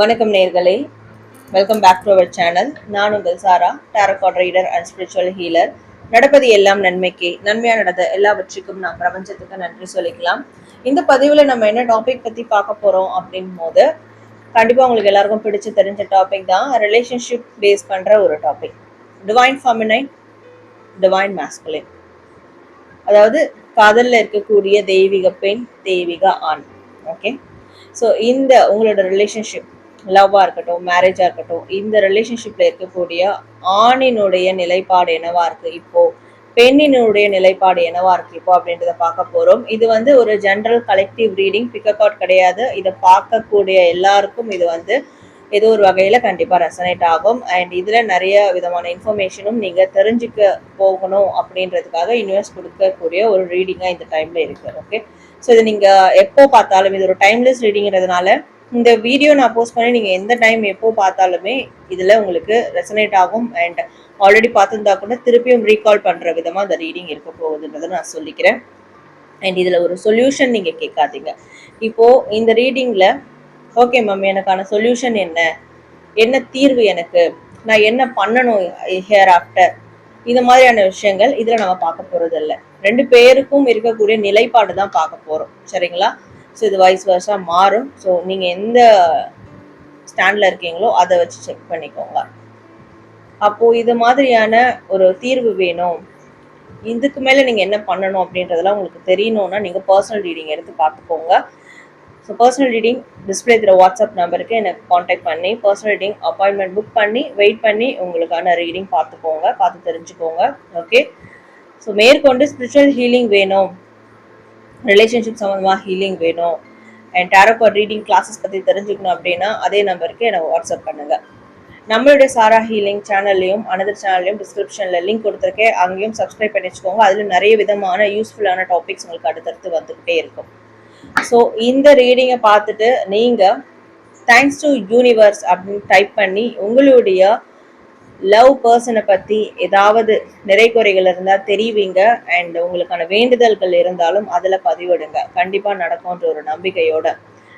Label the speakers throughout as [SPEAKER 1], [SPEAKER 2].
[SPEAKER 1] வணக்கம் நேர்களே. Welcome back to our channel நான் உங்கள் Sara tarot card reader and spiritual healer நடப்பது எல்லாம் நன்மைக்கு. நன்மையா நடந்த எல்லாவற்றுக்கும் நான் பிரபஞ்சத்துக்கு நன்றி சொல்லிக்கலாம். இந்த பதிவில் நம்ம என்ன டாபிக் பத்தி பார்க்க போறோம் அப்படின் போது கண்டிப்பா உங்களுக்கு எல்லாருக்கும் பிடிச்சு தெரிஞ்ச டாபிக் தான் ரிலேஷன்ஷிப் பேஸ் பண்ற ஒரு topic divine feminine divine masculine அதாவது காதலில் இருக்கக்கூடிய தெய்வீக பெண் தெய்வீக ஆண். ஓகே ஸோ இந்த உங்களோட ரிலேஷன்ஷிப் லவ்வாக இருக்கட்டும் மேரேஜாக இருக்கட்டும் இந்த ரிலேஷன்ஷிப்பில் இருக்கக்கூடிய ஆணினுடைய நிலைப்பாடு என்னவா இருக்குது இப்போது பெண்ணினுடைய நிலைப்பாடு என்னவா இருக்கு இப்போ அப்படின்றத பார்க்க போகிறோம் இது வந்து ஒரு general collective reading pickup out கிடையாது. இதை பார்க்கக்கூடிய எல்லாருக்கும் இது வந்து ஏதோ ஒரு வகையில் கண்டிப்பாக ரெசனேட் ஆகும். அண்ட் இதில் நிறைய விதமான இன்ஃபர்மேஷனும் நீங்கள் தெரிஞ்சுக்க போகணும் அப்படின்றதுக்காக இன்வெஸ்ட் கொடுக்கக்கூடிய ஒரு ரீடிங்காக இந்த டைமில் இருக்குது ஓகே ஸோ இது நீங்கள் எப்போ பார்த்தாலும் இது ஒரு டைம்லெஸ் ரீடிங்கிறதுனால இந்த வீடியோ நான் போஸ்ட் பண்ணி நீங்கள் எந்த டைம் எப்போ பார்த்தாலுமே இதில் உங்களுக்கு ரெசனேட் ஆகும். அண்ட் ஆல்ரெடி பார்த்துருந்தா கூட திருப்பியும் ரீகால் பண்ணுற விதமாக அந்த ரீடிங் இருக்க போகுதுன்றதை நான் சொல்லிக்கிறேன். அண்ட் இதில் ஒரு சொல்யூஷன் நீங்கள் கேட்காதீங்க. இப்போது இந்த ரீடிங்கில் ஓகே மேம் எனக்கான சொல்யூஷன் என்ன? என்ன தீர்வு எனக்கு? நான் என்ன பண்ணணும் ஹேர் ஆஃப்டர் இந்த மாதிரியான விஷயங்கள் இதில் நம்ம பார்க்க போகிறது இல்லை ரெண்டு பேருக்கும் இருக்கக்கூடிய நிலைப்பாடு தான் பார்க்க போகிறோம் சரிங்களா? ஸோ இது வைஸ் வருஷா மாறும். ஸோ நீங்கள் எந்த ஸ்டாண்டில் இருக்கீங்களோ அதை வச்சு செக் பண்ணிக்கோங்க. அப்போது இது மாதிரியான ஒரு தீர்வு வேணும். இதுக்கு மேலே நீங்கள் என்ன பண்ணணும் அப்படின்றதெல்லாம் உங்களுக்கு தெரியணும்னா நீங்கள் பர்சனல் ரீடிங் எடுத்து பார்த்துக்கோங்க. ஸோ பர்சனல் ரீடிங் டிஸ்பிளே இருக்கிற வாட்ஸ்அப் நம்பருக்கு எனக்கு காண்டாக்ட் பண்ணி பர்சனல் ரீடிங் அப்பாயின்மெண்ட் புக் பண்ணி வெயிட் பண்ணி உங்களுக்கான ரீடிங் பார்த்துக்கோங்க. பார்த்து தெரிஞ்சுக்கோங்க. ஓகே ஸோ மேற்கொண்டு ஸ்பிரிச்சுவல் ஹீலிங் வேணும். ரிலேஷன்ஷிப் சம்மந்தமாக ஹீலிங் வேணும். And tarot card reading classes பற்றி தெரிஞ்சுக்கணும் அப்படின்னா அதே நம்பருக்கு எனக்கு வாட்ஸ்அப் பண்ணுங்கள் நம்மளுடைய சாரா ஹீலிங் சேனல்லையும் அனதர் சேனல்லையும் டிஸ்கிரிப்ஷனில் லிங்க் கொடுத்துருக்கேன். அங்கேயும் சப்ஸ்கிரைப் பண்ணி வச்சுக்கோங்க. அதில் நிறைய விதமான யூஸ்ஃபுல்லான டாபிக்ஸ் உங்களுக்கு அடுத்தடுத்து வந்துக்கிட்டே இருக்கும். ஸோ இந்த ரீடிங்கை பார்த்துட்டு நீங்கள் தேங்க்ஸ் டு யூனிவர்ஸ் அப்படின்னு டைப் பண்ணி உங்களுடைய லவ் பர்சனை பற்றி ஏதாவது நிறை குறைகள் இருந்தால் தெரிவிங்க. அண்ட் உங்களுக்கான வேண்டுதல்கள் இருந்தாலும் அதில் பதிவிடுங்க. கண்டிப்பாக நடக்கும்ன்ற ஒரு நம்பிக்கையோட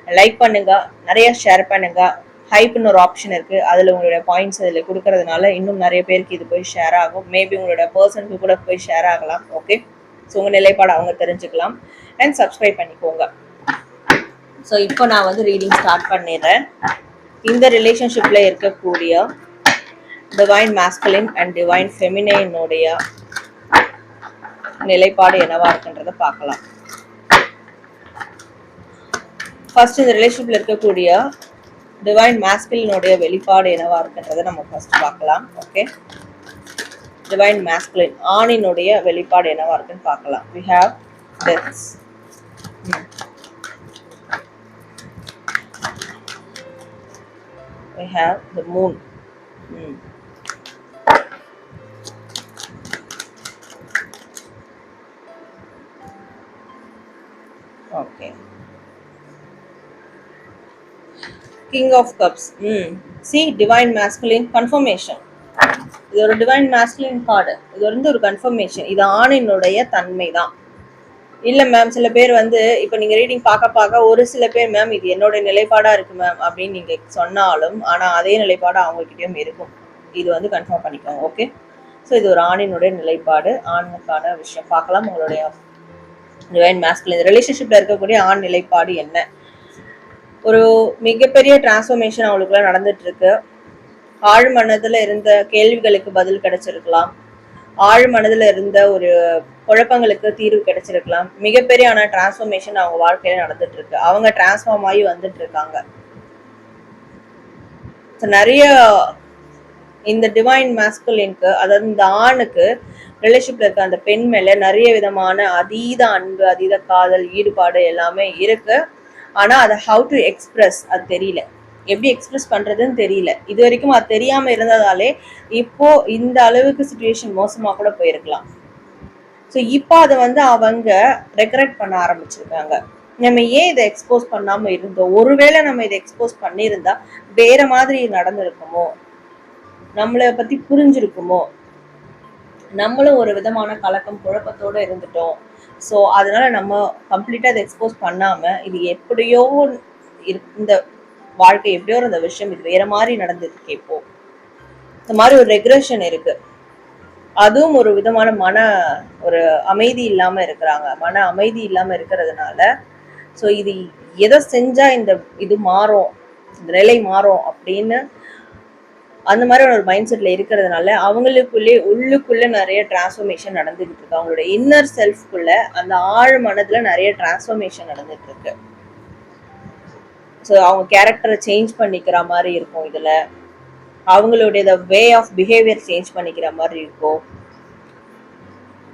[SPEAKER 1] லைக் பண்ணுங்க. நிறைய ஷேர் பண்ணுங்க. ஹைப்னு ஒரு ஆப்ஷன் இருக்கு. அதில் உங்களுடைய பாயிண்ட்ஸ் அதில் கொடுக்கறதுனால இன்னும் நிறைய பேருக்கு இது போய் ஷேர் ஆகும். மேபி உங்களோட பர்சனுக்கு கூட போய் ஷேர் ஆகலாம். ஓகே ஸோ உங்கள் நிலைப்பாடு அவங்க தெரிஞ்சுக்கலாம். அண்ட் சப்ஸ்கிரைப் பண்ணிக்கோங்க. ஸோ இப்போ நான் வந்து ரீடிங் ஸ்டார்ட் பண்ணிடுறேன். இந்த ரிலேஷன்ஷிப்பில் இருக்கக்கூடிய டிவைன் மேஸ்கலின் அண்ட் டிவைன் ஃபெமினைனுடைய நிலைப்பாடு என்னவா இருக்குன்றத பார்க்கலாம். ஃபர்ஸ்ட் இந்த ரிலேஷன்ஷிப்ல இருக்கக்கூடிய டிவைன் மாஸ்கலினுடைய வெளிப்பாடு என்னவா இருக்குன்றத நம்ம ஃபர்ஸ்ட் பார்க்கலாம் ஓகே டிவைன் மாஸ்குலின் ஆணினுடைய வெளிப்பாடு என்னவா இருக்குன்னு பார்க்கலாம். We have deaths we have the moon. ம் king of cups. Hmm. see divine masculine confirmation. இது ஒரு டிவைன் மேஸ்குலின் கார்டு இது வந்து ஒரு கன்ஃபர்மேஷன் இது ஆணினுடைய தன்மை தான் இல்ல மேம் சில பேர் வந்து இப்ப நீங்க ரீடிங் பார்க்க பார்க்க ஒரு சில பேர் மேம் இது என்னோட நிலைப்பாடா இருக்கு மேம் அப்படின்னு நீங்க சொன்னாலும் ஆனா அதே நிலைப்பாடு அவங்க கிட்டயும் இருக்கும். இது வந்து கன்ஃபார்ம் பண்ணிக்கோங்க ஓகே ஸோ இது ஒரு ஆணினுடைய நிலைப்பாடு. ஆணுக்கான விஷயம். பார்க்கலாம் உங்களுடைய டிவைன் மேஸ்குலின் ரிலேஷன்ஷிப்ல இருக்கக்கூடிய ஆண் நிலைப்பாடு என்ன? ஒரு மிகப்பெரிய டிரான்ஸ்ஃபர்மேஷன் அவளுக்குலாம் நடந்துட்டு இருக்கு ஆழ் மனதில் இருந்த கேள்விகளுக்கு பதில் கிடைச்சிருக்கலாம். ஆழ் மனதில் இருந்த ஒரு குழப்பங்களுக்கு தீர்வு கிடைச்சிருக்கலாம். மிகப்பெரிய ஆன டிரான்ஸ்ஃபர்மேஷன் அவங்க வாழ்க்கையில நடந்துட்டு இருக்கு அவங்க டிரான்ஸ்ஃபார்ம் ஆகி வந்துட்டு இருக்காங்க நிறைய இந்த டிவைன் மாஸ்குலின்க்கு அதாவது இந்த ஆணுக்கு ரிலேஷன்ஷிப்ல இருக்க அந்த பெண் மேல நிறைய விதமான அதீத அன்பு அதீத காதல் ஈடுபாடு எல்லாமே இருக்கு. ஆனால் அதை ஹவு டு எக்ஸ்பிரஸ் அது தெரியல. எப்படி எக்ஸ்பிரஸ் பண்ணுறதுன்னு தெரியல. இது வரைக்கும் அது தெரியாமல் இருந்ததாலே இப்போ இந்த அளவுக்கு சுச்சுவேஷன் மோசமாக கூட போயிருக்கலாம். ஸோ இப்போ அதை வந்து அவங்க ரெக்ரெட் பண்ண ஆரம்பிச்சிருக்காங்க. நம்ம ஏன் இதை எக்ஸ்போஸ் பண்ணாமல் இருந்தோம்? ஒருவேளை நம்ம இதை எக்ஸ்போஸ் பண்ணியிருந்தா வேற மாதிரி நடந்திருக்குமோ? நம்மளை பற்றி புரிஞ்சிருக்குமோ? நம்மளும் ஒரு விதமான கலக்கம் குழப்பத்தோடு இருந்துட்டோம். ஸோ அதனால் நம்ம கம்ப்ளீட்டாக அதை எக்ஸ்போஸ் பண்ணாமல் இது எப்படியோ இரு- இந்த வாழ்க்கை எப்படியோ அந்த விஷயம் இது வேற மாதிரி நடந்துருக்கு கேட்போம் இந்த மாதிரி ஒரு ரெக்ரெஷன் இருக்கு. அதுவும் ஒரு விதமான மன ஒரு அமைதி இல்லாம இருக்கிறாங்க. மன அமைதி இல்லாம இருக்கிறதுனால ஸோ இது எதை செஞ்சா இந்த இது மாறும் இந்த நிலை மாறும் அப்படின்னு அந்த மாதிரி ஒரு மைண்ட் செட்ல இருக்கிறதுனால அவங்களுக்குள்ளே உள்ளுக்குள்ளே நிறைய டிரான்ஸ்ஃபர்மேஷன் நடந்துகிட்டு இருக்கு. அவங்களோட இன்னர் செல்ஃப்குள்ள அந்த ஆழ் மனதில் நிறைய டிரான்ஸ்ஃபர்மேஷன் நடந்துட்டு இருக்கு. ஸோ அவங்க கேரக்டரை சேஞ்ச் பண்ணிக்கிற மாதிரி இருக்கும் இதில். அவங்களுடைய வே ஆஃப் பிஹேவியர் சேஞ்ச் பண்ணிக்கிற மாதிரி இருக்கும்.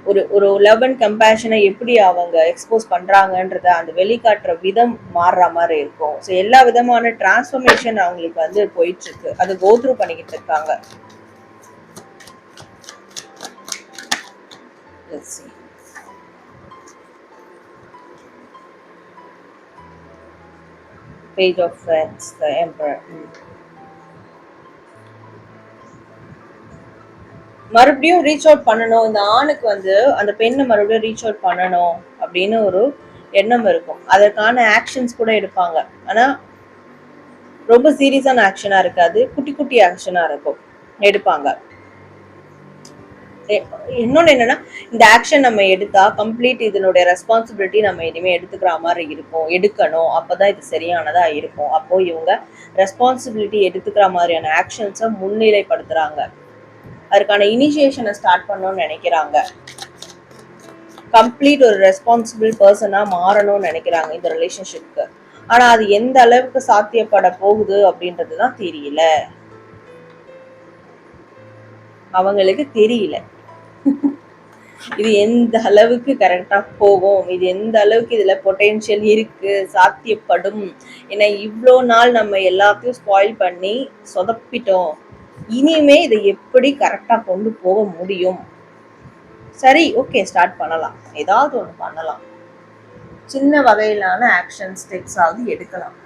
[SPEAKER 1] ஒரு ஒரு லவ் அண்ட் கம்பேஷனை எப்படி அவங்க எக்ஸ்போஸ் பண்ணுறாங்கன்றத அந்த வெளிக்காட்டுற விதம் மாறுற மாதிரி இருக்கும் ஸோ எல்லா விதமான டிரான்ஸ்ஃபர்மேஷன் அவங்களுக்கு வந்து போயிட்டுருக்கு அது கோத்ரூ பண்ணிக்கிட்டு இருக்காங்க Let's see. Page of Friends, the Emperor. ம். மறுபடியும் ரீச் அவுட் பண்ணணும். இந்த ஆணுக்கு வந்து அந்த பெண்ணை மறுபடியும் ரீச் அவுட் பண்ணணும் அப்படின்னு ஒரு எண்ணம் இருக்கும். அதற்கான ஆக்ஷன்ஸ் கூட எடுப்பாங்க. ஆனா ரொம்ப சீரியஸான ஆக்ஷனா இருக்காது. குட்டி குட்டி ஆக்ஷனா இருக்கும். எடுப்பாங்க. இன்னொன்று இன்னொன்னு என்னன்னா இந்த ஆக்ஷன் நம்ம எடுத்தா கம்ப்ளீட் இதனுடைய ரெஸ்பான்சிபிலிட்டி நம்ம இனிமே எடுத்துக்கிற மாதிரி இருக்கும். எடுக்கணும். அப்போதான் இது சரியானதா இருக்கும். அப்போ இவங்க ரெஸ்பான்சிபிலிட்டி எடுத்துக்கிற மாதிரியான ஆக்ஷன்ஸை முன்னிலைப்படுத்துறாங்க. அதுக்கான இனிஷியேஷனை ஸ்டார்ட் பண்ணணும்னு நினைக்கிறாங்க. கம்ப்ளீட் ஒரு ரெஸ்பான்சிபிள் பர்சனாக மாறணும்னு நினைக்கிறாங்க இந்த ரிலேஷன்ஷிப்க்கு ஆனா அது எந்த அளவுக்கு சாத்தியப்பட போகுது அப்படின்றது தான் தெரியல. அவங்களுக்கு தெரியல. இது எந்த அளவுக்கு கரெக்டா போகும்? இது எந்த அளவுக்கு இதுல பொட்டென்ஷியல் இருக்கு? சாத்தியப்படும்? ஏன்னா இவ்வளோ நாள் நம்ம எல்லாத்தையும் ஸ்பாயில் பண்ணி சொதப்பிட்டோம். இனிமே இதை எப்படி கரெக்டாக கொண்டு போக முடியும்? சரி ஓகே ஸ்டார்ட் பண்ணலாம். ஏதாவது ஒன்று பண்ணலாம். சின்ன வகையிலான ஆக்ஷன் ஸ்டெப்ஸ் ஆகுது எடுக்கலாம்.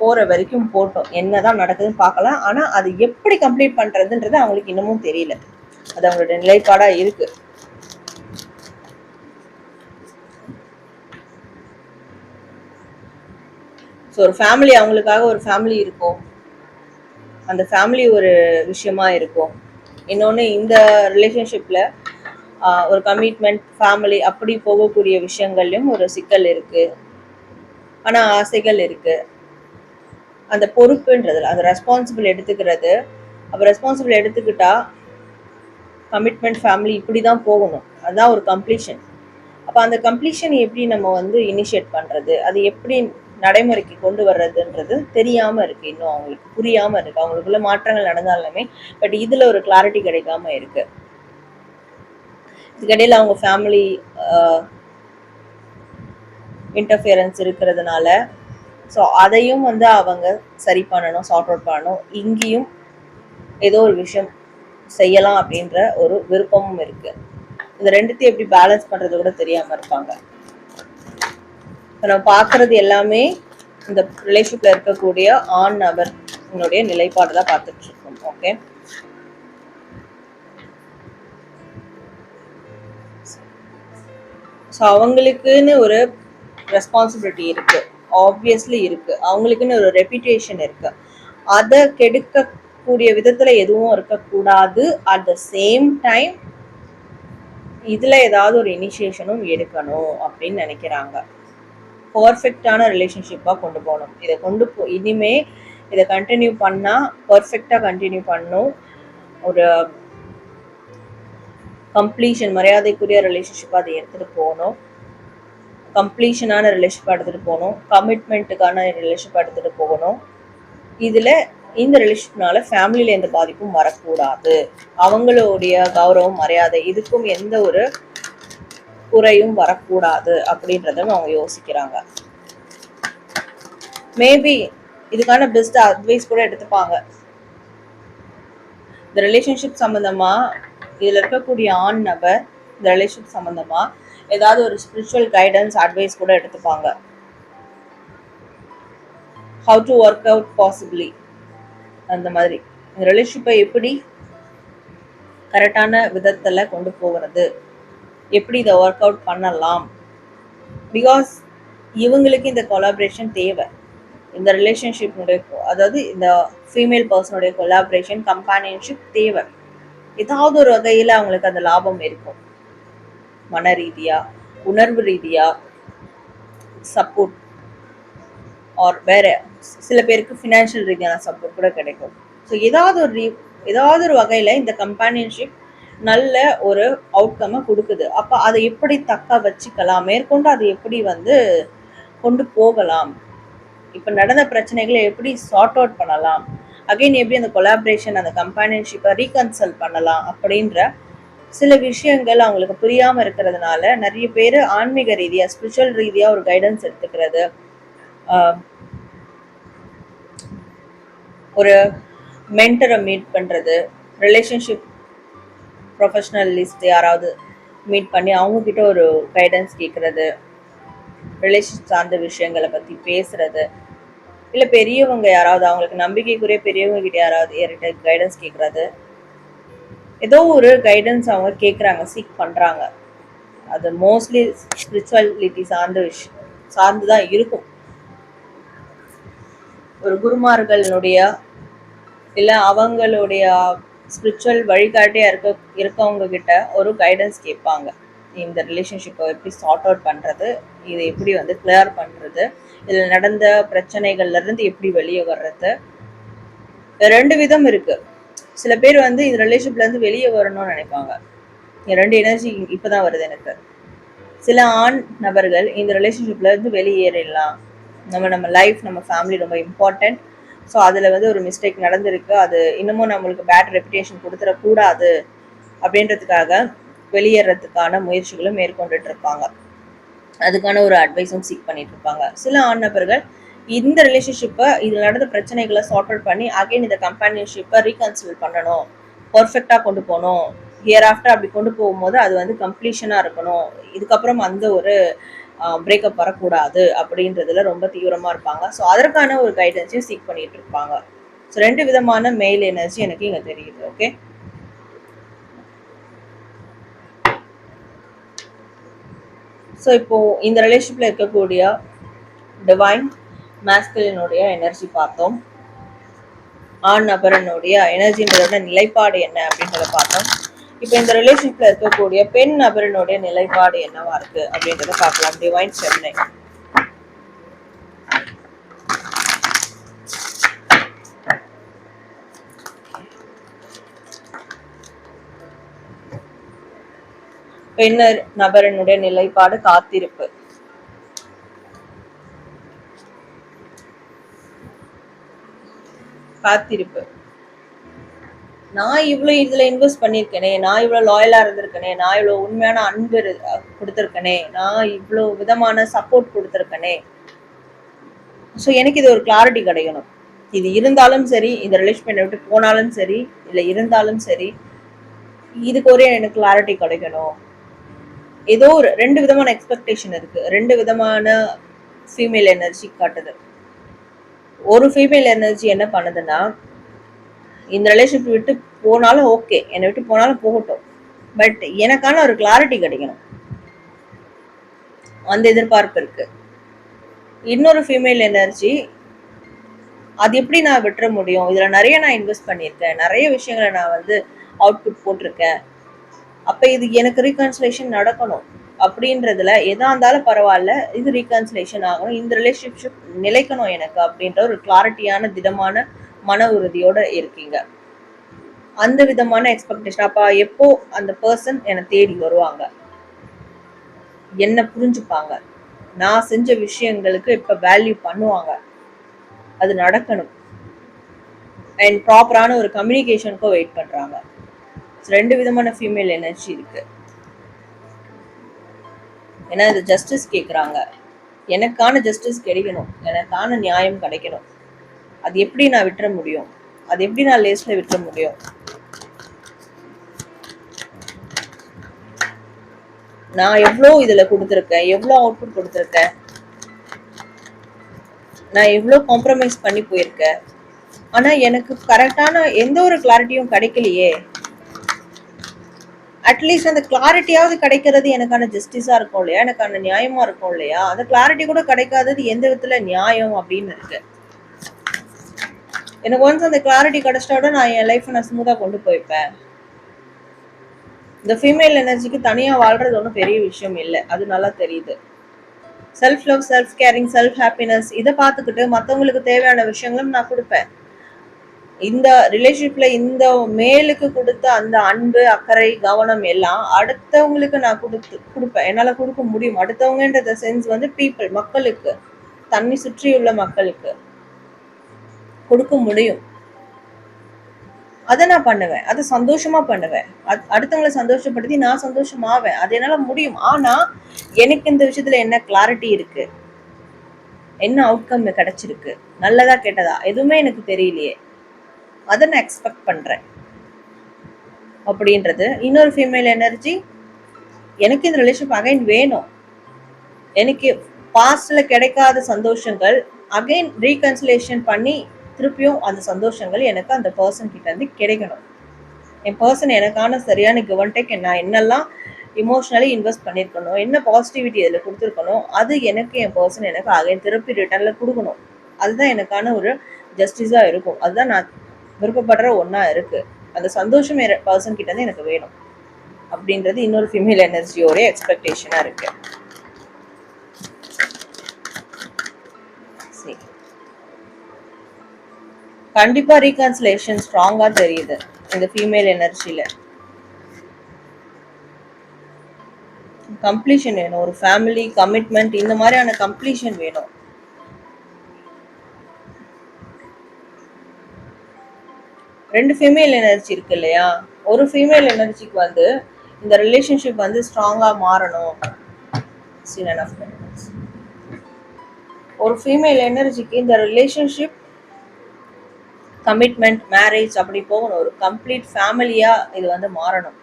[SPEAKER 1] போகிற வரைக்கும் போட்டோம். என்ன தான் நடக்குதுன்னு பார்க்கலாம். ஆனால் அது எப்படி கம்ப்ளீட் பண்ணுறதுன்றது அவங்களுக்கு இன்னமும் தெரியல. அது அவங்களோட நிலைப்பாடாக இருக்குது ஸோ ஒரு ஃபேமிலி அவங்களுக்காக ஒரு ஃபேமிலி இருக்கும் அந்த ஃபேமிலி ஒரு விஷயமா இருக்கும். இன்னொன்று இந்த ரிலேஷன்ஷிப்பில் ஒரு கமிட்மெண்ட் ஃபேமிலி அப்படி போகக்கூடிய விஷயங்கள்லையும் ஒரு சிக்கல் இருக்குது ஆனால் ஆசைகள் இருக்குது அந்த பொறுப்புன்றதில் அந்த ரெஸ்பான்சிபிள் எடுத்துக்கிறது அப்போ ரெஸ்பான்சிபிள் எடுத்துக்கிட்டா கமிட்மெண்ட் ஃபேமிலி இப்படி தான் போகணும். அதுதான் ஒரு கம்ப்ளீஷன் அப்போ அந்த கம்ப்ளீஷன் எப்படி நம்ம வந்து இனிஷியேட் பண்ணுறது அது எப்படி நடைமுறைக்கு கொண்டு வர்றதுன்றது தெரியாம இருக்கு இன்னும் அவங்களுக்கு. புரியாம இருக்கு. அவங்களுக்குள்ள மாற்றங்கள் நடந்தாலுமே பட் இதுல ஒரு கிளாரிட்டி கிடைக்காம இருக்கு. இதுக்கடையில் அவங்க ஃபேமிலி இன்டர்ஃபியரன்ஸ் இருக்கிறதுனால ஸோ அதையும் வந்து அவங்க சரி பண்ணணும் சார்ட் அவுட் பண்ணணும். இங்கேயும் ஏதோ ஒரு விஷயம் செய்யலாம் அப்படின்ற ஒரு விருப்பமும் இருக்கு. இந்த ரெண்டுத்தையும் எப்படி பேலன்ஸ் பண்றது கூட தெரியாம இருப்பாங்க. இப்போ நான் பார்க்கிறது எல்லாமே இந்த ரிலேஷன்ஷிப்ல இருக்கக்கூடிய ஆண் நபர் உன்னுடைய நிலைப்பாடு தான் பார்த்துட்டு இருக்கோம். ஓகே ஸோ அவங்களுக்குன்னு ஒரு ரெஸ்பான்சிபிலிட்டி இருக்கு. ஆப்வியஸ்லி இருக்கு. அவங்களுக்குன்னு ஒரு ரெப்யூட்டேஷன் இருக்கு. அதை கெடுக்கக்கூடிய விதத்துல எதுவும் இருக்கக்கூடாது. அட் த சேம் டைம் இதுல ஏதாவது ஒரு இனிஷியேஷனும் எடுக்கணும் அப்படின்னு நினைக்கிறாங்க. பர்ஃபெக்டான ரிலேஷன்ஷிப்பாக கொண்டு போகணும். இதை கொண்டு போ இனிமே இதை கண்டினியூ பண்ணால் பர்ஃபெக்டாக கண்டினியூ பண்ணும். ஒரு கம்ப்ளீஷன் மரியாதைக்குரிய ரிலேஷன்ஷிப்பாக அதை எடுத்துகிட்டு போகணும். கம்ப்ளீஷனான ரிலேஷன்ஷிப் எடுத்துகிட்டு போகணும். கமிட்மெண்ட்டுக்கான ரிலேஷன்ஷிப் எடுத்துகிட்டு போகணும். இதில் இந்த ரிலேஷன்ஷிப்னால ஃபேமிலியில் எந்த பாதிப்பும் வரக்கூடாது. அவங்களுடைய கௌரவம் மரியாதை இதுக்கும் எந்த ஒரு குறையும் வரக்கூடாது அப்படின்றத அவங்க யோசிக்கிறாங்க. மேபி இதுக்கான பெஸ்ட் அட்வைஸ் கூட எடுத்துப்பாங்க. இந்த ரிலேஷன்ஷிப் சம்மந்தமா இதுல இருக்கக்கூடிய ஆண் நபர் இந்த ரிலேஷன்ஷிப் சம்மந்தமா ஏதாவது ஒரு ஸ்பிரிச்சுவல் கைடன்ஸ் அட்வைஸ் கூட எடுத்துப்பாங்க. How to work out possibly அந்த மாதிரி. இந்த ரிலேஷன்ஷிப்பை எப்படி கரெக்டான விதத்துல கொண்டு போகிறது? எப்படி இதை ஒர்க் அவுட் பண்ணலாம்? பிகாஸ் இவங்களுக்கு இந்த கொலாபரேஷன் தேவை. இந்த ரிலேஷன்ஷிப்னுடைய அதாவது இந்த ஃபீமேல் பர்சனுடைய கொலாபரேஷன் கம்பானியன்ஷிப் தேவை. ஏதாவது ஒரு வகையில் அவங்களுக்கு அந்த லாபம் இருக்கும். மன ரீதியா உணர்வு ரீதியா சப்போர்ட் ஆர் வேற சில பேருக்கு ஃபினான்ஷியல் ரீதியான சப்போர்ட் கூட கிடைக்கும். ஸோ ஏதாவது ஒரு ரீ ஏதாவது ஒரு வகையில் இந்த கம்பானியன்ஷிப் நல்ல ஒரு அவுட்கம்மை கொடுக்குது. அப்போ அதை எப்படி தக்க வச்சுக்கலாம்? மேற்கொண்டு அதை எப்படி வந்து கொண்டு போகலாம்? இப்போ நடந்த பிரச்சனைகளை எப்படி சார்ட் அவுட் பண்ணலாம்? அகைன் எப்படி அந்த கொலாபரேஷன் அந்த கம்பானியன்ஷிப்பை ரீகன்சல் பண்ணலாம்? அப்படின்ற சில விஷயங்கள் அவங்களுக்கு புரியாமல் இருக்கிறதுனால நிறைய பேர் ஆன்மீக ரீதியாக ஸ்பிரிச்சுவல் ரீதியாக ஒரு கைடன்ஸ் எடுத்துக்கிறது. ஒரு மென்டரை மீட் பண்ணுறது ரிலேஷன்ஷிப் ப்ரொஃபஷ்னலிஸ்ட் யாராவது மீட் பண்ணி அவங்கக்கிட்ட ஒரு கைடன்ஸ் கேட்குறது ரிலேஷன் சார்ந்த விஷயங்களை பற்றி பேசுகிறது இல்லை பெரியவங்க யாராவது அவங்களுக்கு நம்பிக்கைக்குரிய பெரியவங்க கிட்ட யாராவது யார்கிட்ட கைடன்ஸ் கேட்குறது ஏதோ ஒரு கைடன்ஸ் அவங்க கேட்குறாங்க சீக் பண்ணுறாங்க அது மோஸ்ட்லி ஸ்பிரிச்சுவாலிட்டி சார்ந்த விஷயம் சார்ந்து தான் இருக்கும். ஒரு குருமார்களுடைய இல்லை அவங்களுடைய ஸ்பிரிச்சுவல் வழிகாட்டியாக இருக்க இருக்கவங்க கிட்ட ஒரு கைடன்ஸ் கேட்பாங்க. இந்த ரிலேஷன்ஷிப்பை எப்படி சார்ட் அவுட் பண்ணுறது இதை எப்படி வந்து கிளியர் பண்ணுறது இதில் நடந்த பிரச்சனைகள்லேருந்து எப்படி வெளியே வர்றது. ரெண்டு விதம் இருக்குது சில பேர் வந்து இந்த ரிலேஷன்ஷிப்லேருந்து வெளியே வரணும்னு நினைப்பாங்க. ரெண்டு எனர்ஜி இப்போ தான் வருது எனக்கு. சில ஆண் நபர்கள் இந்த ரிலேஷன்ஷிப்லேருந்து வெளியேறிடலாம். நம்ம நம்ம லைஃப் நம்ம ஃபேமிலி ரொம்ப இம்பார்ட்டன்ட் ஸோ அதில் வந்து ஒரு மிஸ்டேக் நடந்திருக்கு. அது இன்னமும் நம்மளுக்கு பேட் ரெப்புடேஷன் கொடுத்துடக்கூடாது அப்படின்றதுக்காக வெளியேறதுக்கான முயற்சிகளும் மேற்கொண்டுட்டு இருப்பாங்க அதுக்கான ஒரு அட்வைஸும் சீக் பண்ணிட்டு இருப்பாங்க சில ஆண் நபர்கள் இந்த ரிலேஷன்ஷிப்பை இதில் நடந்த பிரச்சனைகளை சார்ட் அவுட் பண்ணி அகைன் இந்த கம்பானியன்ஷிப்பை ரீகன்சில் பண்ணணும். பர்ஃபெக்டாக கொண்டு போகணும். ஹியர் ஆஃப்டர் அப்படி கொண்டு போகும்போது அது வந்து கம்ப்ளீஷனாக இருக்கணும். இதுக்கப்புறம் அந்த ஒரு பிரேக்கப் வரக்கூடாது அப்படின்றதுல ரொம்ப தீவிரமாக இருப்பாங்க. ஸோ அதற்கான ஒரு கைடன்ஸையும் சீக் பண்ணிட்டு இருப்பாங்க. ஸோ ரெண்டு விதமான மெயில் எனர்ஜி எனக்கு இங்கே தெரியுது ஓகே ஸோ இப்போ இந்த ரிலேஷன்ல இருக்கக்கூடிய டிவைன் மேஸ்கலினுடைய எனர்ஜி பார்த்தோம். ஆண் நபரனுடைய எனர்ஜின்றதோட நிலைப்பாடு என்ன அப்படின்றத பார்த்தோம். இப்போ இந்த ரிலேஷன்ஷிப்ல இருக்கக்கூடிய பெண் நபரினுடைய நிலைப்பாடு என்னவா இருக்கு அப்படின்றத பார்க்கலாம். டிவைன் சென்னை பெண்ணர் நபரனுடைய நிலைப்பாடு காத்திருப்பு. காத்திருப்பு. நான் இவ்வளோ இதுல இன்வெஸ்ட் பண்ணியிருக்கேனே நான் இவ்வளோ லாயலா இருந்திருக்கேனே நான் இவ்வளோ உண்மையான அன்பு இரு- நான் இவ்வளோ விதமான சப்போர்ட் கொடுத்திருக்கேனே. ஸோ எனக்கு இது ஒரு கிளாரிட்டி கிடைக்கணும். இது இருந்தாலும் சரி இந்த ரிலேஷன்ஷிப்பை விட்டு போனாலும் சரி இல்லை இருந்தாலும் சரி இதுக்கு ஒரே எனக்கு கிளாரிட்டி கிடைக்கணும். ஏதோ ஒரு ரெண்டு விதமான எக்ஸ்பெக்டேஷன் இருக்கு. ரெண்டு விதமான ஃபீமேல் எனர்ஜி காட்டுது. ஒரு ஃபீமேல் எனர்ஜி என்ன பண்ணுதுன்னா இந்த ரிலேஷன்ஷிப் விட்டு போனாலும் ஓகே என்னை விட்டு போனாலும் போகட்டும். பட் எனக்கான ஒரு கிளாரிட்டி கிடைக்கணும். அந்த எதிர்பார்ப்பு இருக்கு. இன்னொரு ஃபீமேல் எனர்ஜி அது எப்படி நான் விட்டுற முடியும்? இதுல நிறைய நான் இன்வெஸ்ட் பண்ணியிருக்கேன். நிறைய விஷயங்களை நான் வந்து அவுட்புட் போட்டிருக்கேன். அப்ப இது எனக்கு ரீகன்சலேஷன் நடக்கணும். அப்படின்றதுல எதா இருந்தாலும் பரவாயில்ல இது ரீகன்சலேஷன் ஆகணும். இந்த ரிலேஷன்ஷிப் நிலைக்கணும் எனக்கு அப்படின்ற ஒரு கிளாரிட்டியான திடமான மன உறுதியோட இருக்கீங்க. அந்த விதமான எக்ஸ்பெக்டேஷன் அப்போ எப்போ அந்த பர்சன் என்னை தேடி வருவாங்க? என்ன புரிஞ்சுப்பாங்க? நான் செஞ்ச விஷயங்களுக்கு இப்ப வேல்யூ பண்ணுவாங்க. அது நடக்கணும். அண்ட் ப்ராப்பரான ஒரு கம்யூனிகேஷனுக்கும் வெயிட் பண்றாங்க. ரெண்டு விதமான ஃபீமேல் எனர்ஜி இருக்கு. ஏன்னா இது ஜஸ்டிஸ் கேக்குறாங்க. எனக்கான ஜஸ்டிஸ் கிடைக்கணும். எனக்கான நியாயம் கிடைக்கணும். அது எப்படி நான் விட்டுற முடியும்? அது எப்படி நான் லேஸில் விட்டுற முடியும்? நான் எவ்வளோ இதுல கொடுத்துருக்கேன்? எவ்வளோ அவுட்புட் கொடுத்துருக்கேன்? நான் எவ்வளோ காம்ப்ரமைஸ் பண்ணி போயிருக்கேன்? ஆனா எனக்கு கரெக்டான எந்த ஒரு கிளாரிட்டியும் கிடைக்கலையே. அட்லீஸ்ட் அந்த கிளாரிட்டியாவது கிடைக்கிறது எனக்கான ஜஸ்டிஸா இருக்கும் இல்லையா? எனக்கான நியாயமா இருக்கும் இல்லையா? அந்த கிளாரிட்டி கூட கிடைக்காதது எந்த விதத்துல நியாயம் அப்படின்னு இருக்கு. எனக்கு ஒன்ஸ் அந்த கிளாரிட்டி கிடைச்சிட்டோட நான் என் லைஃப்பை நான் ஸ்மூத்தாக கொண்டு போய்ப்பேன். இந்த ஃபீமேல் எனர்ஜிக்கு தனியாக வாழ்கிறது ஒன்றும் பெரிய விஷயம் இல்லை. அது நல்லா தெரியுது. Self love self caring self happiness இதை பார்த்துக்கிட்டு மற்றவங்களுக்கு தேவையான விஷயங்களும் நான் கொடுப்பேன். இந்த ரிலேஷன்ஷிப்பில் இந்த மேலுக்கு கொடுத்த அந்த அன்பு அக்கறை கவனம் எல்லாம் அடுத்தவங்களுக்கு நான் கொடுத்து கொடுப்பேன். என்னால் கொடுக்க முடியும். அடுத்தவங்கன்ற சென்ஸ் வந்து பீப்புள் மக்களுக்கு தன்னை சுற்றியுள்ள மக்களுக்கு. கொடுக்க முடியும். அதை நான் பண்ணுவேன். அதை சந்தோஷமா பண்ணுவேன். அடுத்தவங்களை சந்தோஷப்படுத்தி நான் சந்தோஷமாவேன். அது என்னால முடியும். ஆனா எனக்கு இந்த விஷயத்துல என்ன கிளாரிட்டி இருக்கு? என்ன அவுட்கம் கிடைச்சிருக்கு? நல்லதா கெட்டதா? எதுவுமே எனக்கு தெரியலையே. அதை நான் எக்ஸ்பெக்ட் பண்றேன். அப்படின்றது. இன்னொரு ஃபீமேல் எனர்ஜி எனக்கு இந்த ரிலேஷன் அகைன் வேணும். எனக்கு பாஸ்டில் கிடைக்காத சந்தோஷங்கள் அகைன் ரீகன்சிலேஷன் பண்ணி திருப்பியும் அந்த சந்தோஷங்கள் எனக்கு அந்த பர்சன் கிட்ட இருந்து கிடைக்கணும். என் பர்சன் எனக்கான சரியான கிவன்டேக் நான் என்னெல்லாம் இமோஷனலி இன்வெஸ்ட் பண்ணியிருக்கணும் என்ன பாசிட்டிவிட்டி இதில் கொடுத்துருக்கணும் அது எனக்கு என் பர்சன் எனக்கு அகைன் திருப்பி ரிட்டர்னில் கொடுக்கணும். அதுதான் எனக்கான ஒரு ஜஸ்டிஸாக இருக்கும். அதுதான் நான் விருப்பப்படுற ஒன்றா இருக்குது அந்த சந்தோஷம் பர்சன் கிட்ட இருந்து எனக்கு வேணும். அப்படின்றது இன்னொரு ஃபிமேல் எனர்ஜியோட எக்ஸ்பெக்டேஷனாக இருக்குது கண்டிப்பாக ரீகன்சிலேஷன் ஸ்ட்ராங்காக தெரியுது. இந்த ஃபீமேல் எனர்ஜியில கம்ப்ளீஷன் வேணும். ஒரு ஃபேமிலி கமிட்மெண்ட் இந்த மாதிரியான கம்ப்ளீஷன் வேணும். ரெண்டு ஃபீமேல் எனர்ஜி இருக்கு இல்லையா? ஒரு ஃபீமேல் எனர்ஜிக்கு வந்து இந்த ரிலேஷன்ஷிப் வந்து ஸ்ட்ராங்கா மாறணும். ஒரு ஃபீமேல் எனர்ஜிக்கு இந்த ரிலேஷன்ஷிப் கமிட்மெண்ட் மேரேஜ் அப்படி போகணும். ஒரு கம்ப்ளீட் ஃபேமிலியாக இது வந்து மாறணும்.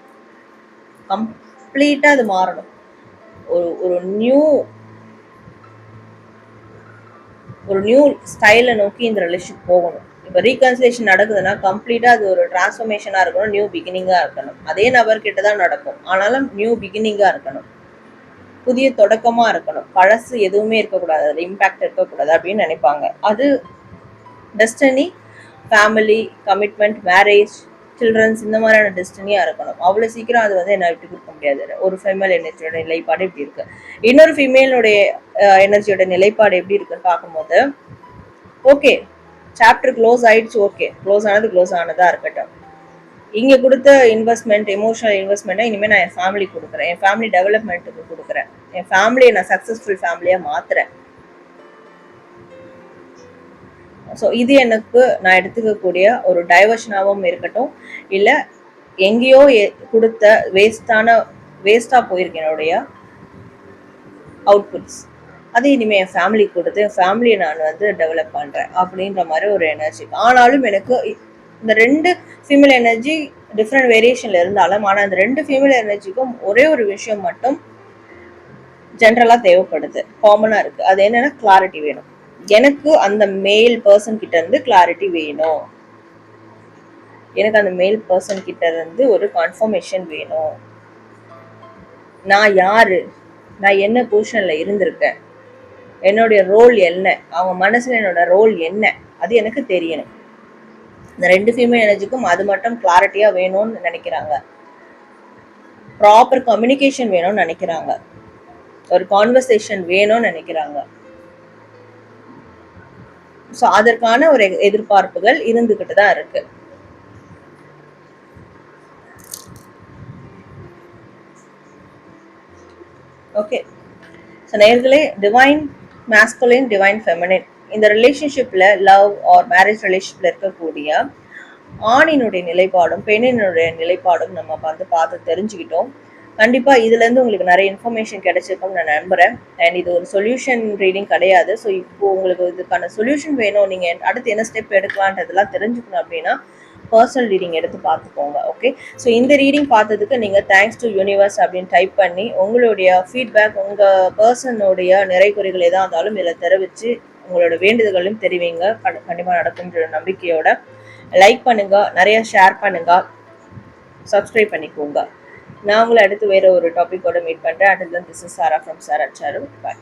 [SPEAKER 1] கம்ப்ளீட்டாக இது மாறணும். ஒரு ஒரு நியூ ஒரு நியூ ஸ்டைலை நோக்கி இந்த ரிலேஷன் போகணும். இப்போ ரீகன்சிலேஷன் நடக்குதுன்னா கம்ப்ளீட்டாக அது ஒரு டிரான்ஸ்ஃபர்மேஷனாக இருக்கணும் நியூ பிகினிங்காக இருக்கணும். அதே நபர்கிட்ட தான் நடக்கும். ஆனாலும் நியூ பிகினிங்காக இருக்கணும். புதிய தொடக்கமாக இருக்கணும். பழசு எதுவுமே இருக்கக்கூடாது. அதில் இம்பேக்ட் இருக்கக்கூடாது அப்படின்னு நினைப்பாங்க. அது destiny family commitment marriage childrens இந்த மாதிரியான டெஸ்டினியாக இருக்கணும். அவ்வளோ சீக்கிரம் அது வந்து என்னை விட்டு கொடுக்க முடியாது. ஒரு ஃபெமேல் எனர்ஜியோட நிலைப்பாடு இப்படி இருக்கு. இன்னொரு ஃபீமேலுடைய எனர்ஜியோட நிலைப்பாடு எப்படி இருக்குன்னு பார்க்கும்போது ஓகே சாப்டர் க்ளோஸ் ஆயிடுச்சு ஓகே க்ளோஸ் ஆனது க்ளோஸ் ஆனதாக இருக்கட்டும். இங்கே கொடுத்த இன்வெஸ்ட்மெண்ட் எமோஷனல் இன்வெஸ்ட்மெண்ட்டை இனிமேல் நான் என் ஃபேமிலி கொடுக்குறேன். என் ஃபேமிலி டெவலப்மெண்ட்டுக்கு கொடுக்குறேன். என் ஃபேமிலியை நான் சக்ஸஸ்ஃபுல் ஃபேமிலியாக மாற்றுறேன் ஸோ இது எனக்கு நான் எடுத்துக்கக்கூடிய ஒரு டைவர்ஷனாகவும் இருக்கட்டும். இல்லை எங்கேயோ கொடுத்த வேஸ்டான வேஸ்டாக போயிருக்கு என்னுடைய அவுட்புட்ஸ் அது இனிமேல் என் ஃபேமிலி கொடுத்து என் ஃபேமிலியை நான் வந்து டெவலப் பண்ணுறேன் அப்படின்ற மாதிரி ஒரு எனர்ஜி ஆனாலும் எனக்கு இந்த ரெண்டு ஃபீமேல் எனர்ஜி டிஃப்ரெண்ட் வேரியேஷனில் இருந்தாலும் ஆனால் இந்த ரெண்டு ஃபீமேல் எனர்ஜிக்கும் ஒரே ஒரு விஷயம் மட்டும் ஜென்ரலாக தேவைப்படுது. காமனாக இருக்குது அது என்னென்னா கிளாரிட்டி வேணும். எனக்கு அந்த மேல் பர்சன் கிட்ட இருந்து கிளாரிட்டி வேணும். எனக்கு அந்த மேல் பர்சன் கிட்ட இருந்து ஒரு கன்ஃபர்மேஷன் வேணும். நான் யாரு? நான் என்ன பொசிஷன்ல இருந்திருக்கேன்? என்னுடைய ரோல் என்ன? அவங்க மனசுல என்னோட ரோல் என்ன? அது எனக்கு தெரியணும். இந்த ரெண்டு ஃபீமேல் எனர்ஜிக்கும் அது மட்டும் கிளாரிட்டியா வேணும்னு நினைக்கிறாங்க. ப்ராப்பர் கம்யூனிகேஷன் வேணும்னு நினைக்கிறாங்க. ஒரு கான்வர்சேஷன் வேணும்னு நினைக்கிறாங்க. ஸோ அதற்கான ஒரு எதிர்பார்ப்புகள் இருந்துகிட்டு தான் இருக்கு. ஓகே ஸோ நேர்களே டிவைன் மேஸ்குலின் டிவைன் ஃபெமினின் இந்த ரிலேஷன்ஷிப்ல லவ் ஆர் மேரேஜ் ரிலேஷன்ஷிப்ல இருக்கக்கூடிய ஆணினுடைய நிலைப்பாடும் பெண்ணினுடைய நிலைப்பாடும் நம்ம வந்து பார்த்து தெரிஞ்சுக்கிட்டோம். கண்டிப்பாக இதுலேருந்து உங்களுக்கு நிறைய இன்ஃபர்மேஷன் கிடைச்சிருக்கும்னு நான் நம்புகிறேன் அண்ட் இது ஒரு சொல்யூஷன் ரீடிங் கிடையாது. ஸோ இப்போ உங்களுக்கு இதுக்கான சொல்யூஷன் வேணும். நீங்கள் அடுத்து என்ன ஸ்டெப் எடுக்கலான்றதெல்லாம் தெரிஞ்சுக்கணும் அப்படின்னா பர்சனல் ரீடிங் எடுத்து பார்த்துக்கோங்க ஓகே ஸோ இந்த ரீடிங் பார்த்ததுக்கு நீங்கள் தேங்க்ஸ் டு யூனிவர்ஸ் அப்படின்னு டைப் பண்ணி உங்களுடைய ஃபீட்பேக் உங்கள் பர்சனுடைய நிறை குறைகள் எதாக இருந்தாலும் இதில் தெரிவித்து உங்களோட வேண்டுதல்களையும் தெரிவிங்க. கண்டிப்பாக நடக்கும்ன்ற நம்பிக்கையோட லைக் பண்ணுங்கள் நிறைய ஷேர் பண்ணுங்கள் சப்ஸ்கிரைப் பண்ணிக்கோங்க. நான் உங்களை அடுத்து வேற ஒரு டாபிக்கோட மீட் பண்ணுறேன் அடுத்து this is Sara from Sara Saru bye